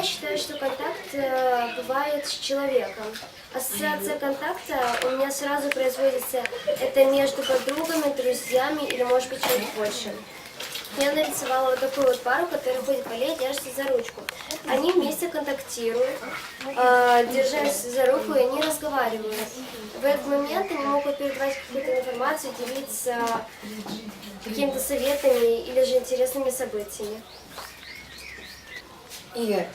Я считаю, что контакт э, бывает с человеком. Ассоциация контакта у меня сразу производится это между подругами, друзьями или, может быть, чуть больше. Я нарисовала вот такую вот пару, которая ходит по аллее, держится за ручку. Они вместе контактируют, э, держась за руку, и они разговаривают. В этот момент они могут передавать какую-то информацию, делиться какими-то советами или же интересными событиями. Игорь,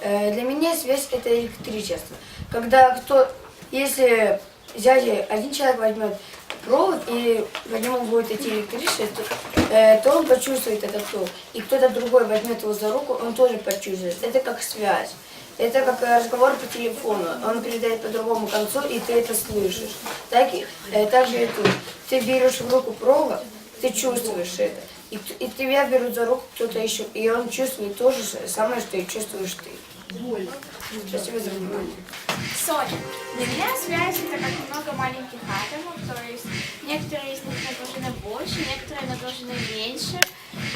для меня связь это электричество. Когда кто, если взять один человек возьмет провод и по нему будет идти электричество, то, э, то он почувствует этот ток. И кто-то другой возьмет его за руку, он тоже почувствует. Это как связь. Это как разговор по телефону. Он передает по другому концу, и ты это слышишь. Так, и, э, так же и тут. Ты берешь в руку провод, ты чувствуешь это. И, и тебя берут за руку кто-то еще, и он чувствует то же самое, что и чувствуешь ты. Спасибо за внимание. Соня. Для меня связь это как много маленьких атомов, то есть некоторые из них нагружены больше, некоторые нагружены меньше.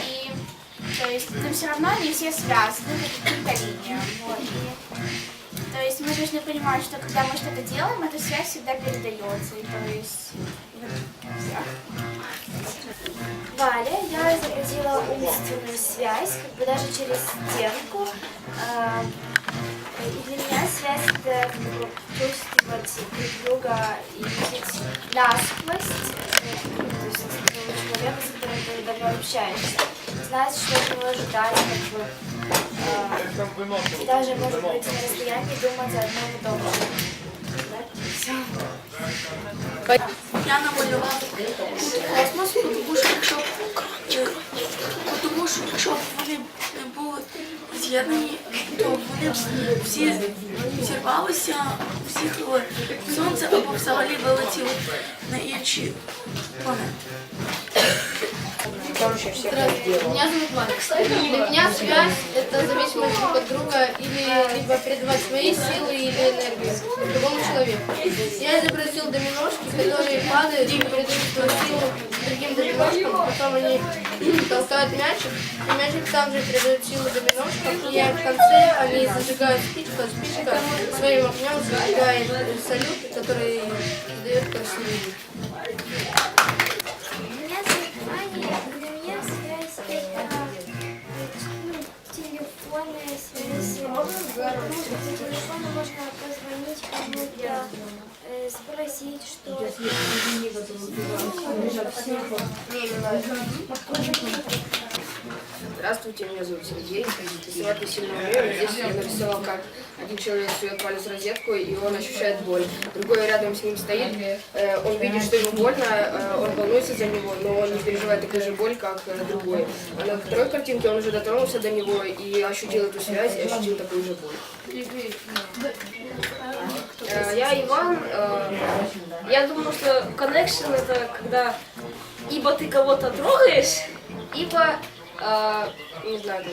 И то есть, но все равно они все связаны по каким-то линиям. То есть мы должны понимать, что когда мы что-то делаем, эта связь всегда передается. И то есть вот, всё. Валя, я изобразила умственную связь, как бы даже через стенку. А, И для меня связь это чувствовать друг друга и видеть насквозь, то есть человека, с которым ты давно общаешься, знать, что от него ожидать, как бы, а, и даже, может быть, на расстоянии думать о одном и том же. Да? Всё. Я намалював космос, тому що якщо, е, тому що якщо б вони не були з'єднані, то вони б всі зірвалися, всіх е, сонце або взагалі вилетіли на інші планети. Там еще всех разделов. Меня зовут Макс. Для меня связь – это зависимость друг от друга или либо передавать свои силы или энергию другому человеку. Я изобразил доминошки, которые падают и передают свою силу другим доминошкам, потом они толкают мячик, и мячик также передает силу доминошкам, и в конце они зажигают спичку, а спичка своим огнем зажигает салют, который дает красивый вид. Ну, телефонная связь. Телефону можно позвонить кому-то, спросить, что... Здравствуйте, меня зовут Сергей. Сегодня сильно умею. Здесь я нарисовал, как один человек сует палец в розетку, и он ощущает боль. Другой рядом с ним стоит, э, он видит, что ему больно, э, он волнуется за него, но он не переживает такую же боль, как э, другой. А на второй картинке он уже дотронулся до него и ощутил эту связь, и ощутил такую же боль. Э, Я Иван. э, Я думаю, что connection это когда ибо ты кого-то трогаешь, ибо, э, не знаю,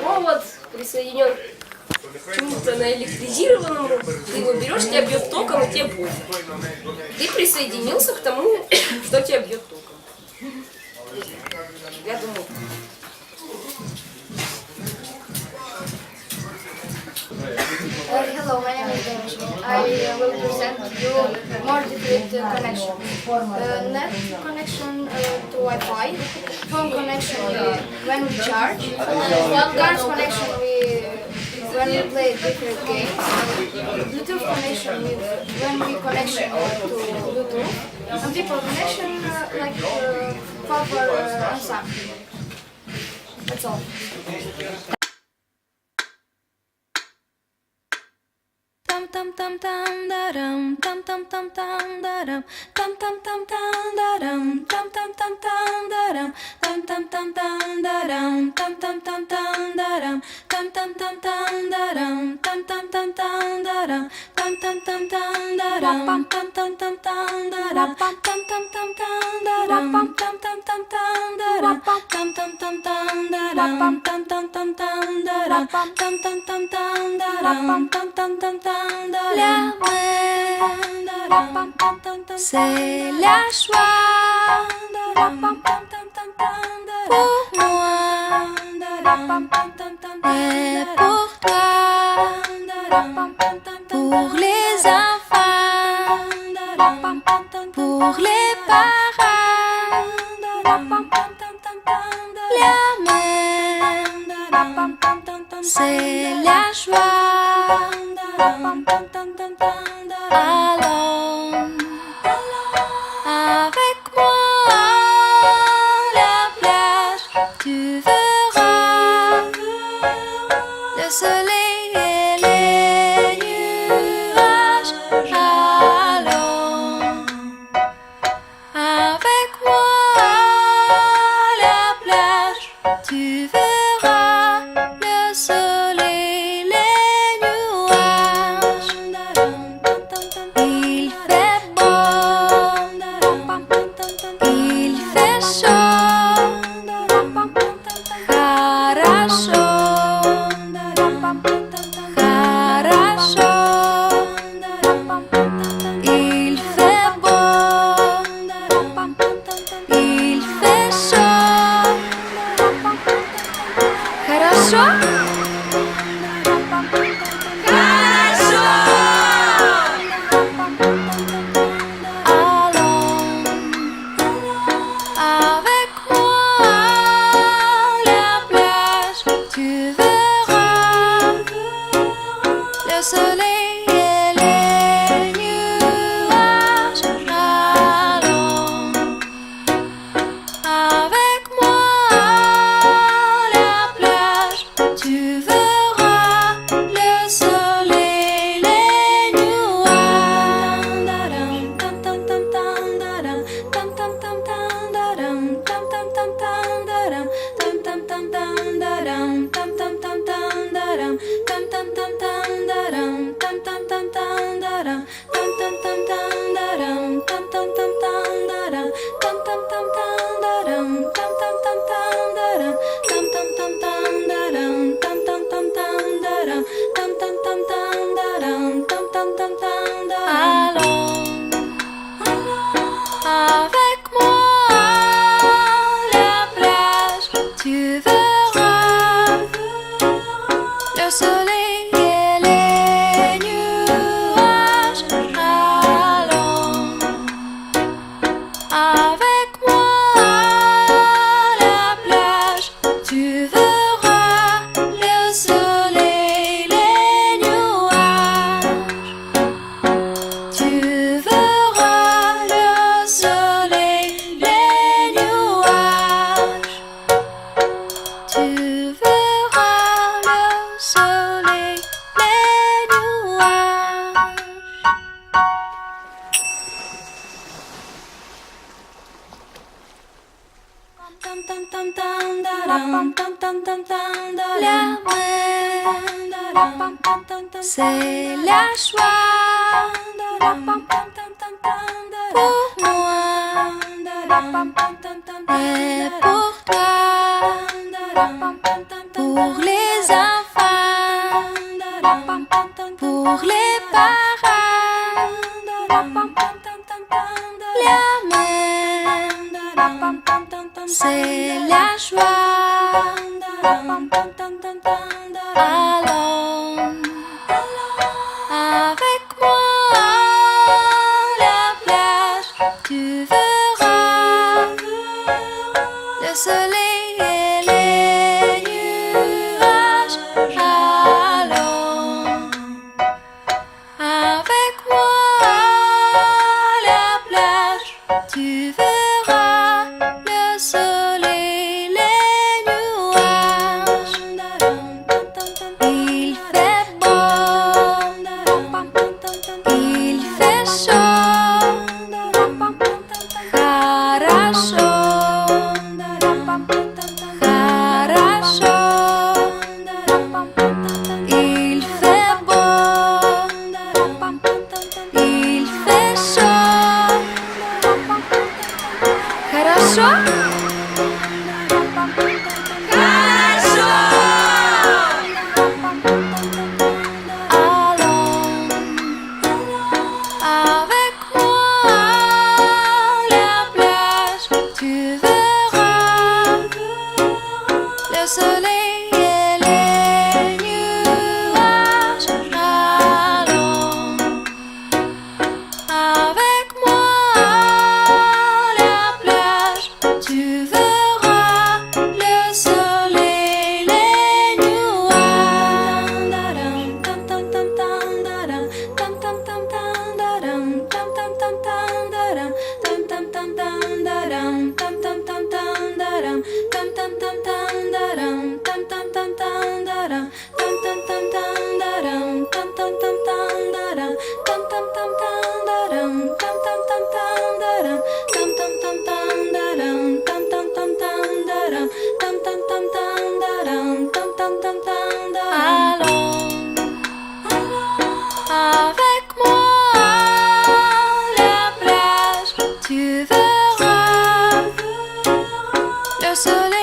провод присоединен к чему-то наэлектризированному, ты его берешь, тебя бьет током, и тебе больно. Ты присоединился к тому, что тебя бьет током. Uh, will present you more uh, connection. Uh, net connection uh, to Wi-Fi, phone connection uh, when we charge, cards connection we, when we play different games, Bluetooth connection with, when we connection to Bluetooth, and people connection uh, like uh, cover uh. That's all. Tam tam tam tam daram tam tam tam tam daram tam tam tam tam daram tam tam tam tam daram tam tam tam tam daram tam tam tam tam daram tam tam tam tam daram tam tam tam tam daram tam tam tam tam daram tam tam tam tam daram tam tam tam tam daram tam tam tam tam daram tam tam tam tam daram c'est la joie pour moi et pour toi, pour les enfants, pour les parents. Tu veux 说。La mer, c'est la joie pour moi et pour toi, pour les enfants, pour les parents. 안녕. so late.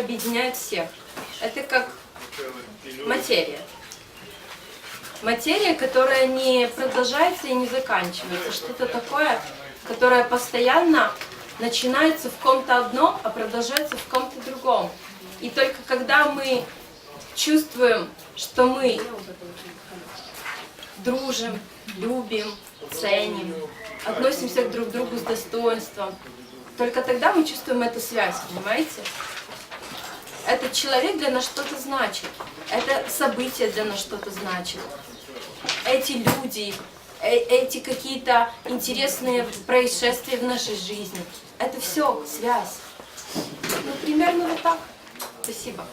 Объединяет всех. Это как материя. Материя, которая не продолжается и не заканчивается. Что-то такое, которое постоянно начинается в ком-то одном, а продолжается в ком-то другом. И только когда мы чувствуем, что мы дружим, любим, ценим, относимся друг к другу с достоинством, только тогда мы чувствуем эту связь, понимаете? Этот человек для нас что-то значит. Это событие для нас что-то значит. Эти люди, э- эти какие-то интересные происшествия в нашей жизни. Это все связь. Ну, примерно вот так. Спасибо.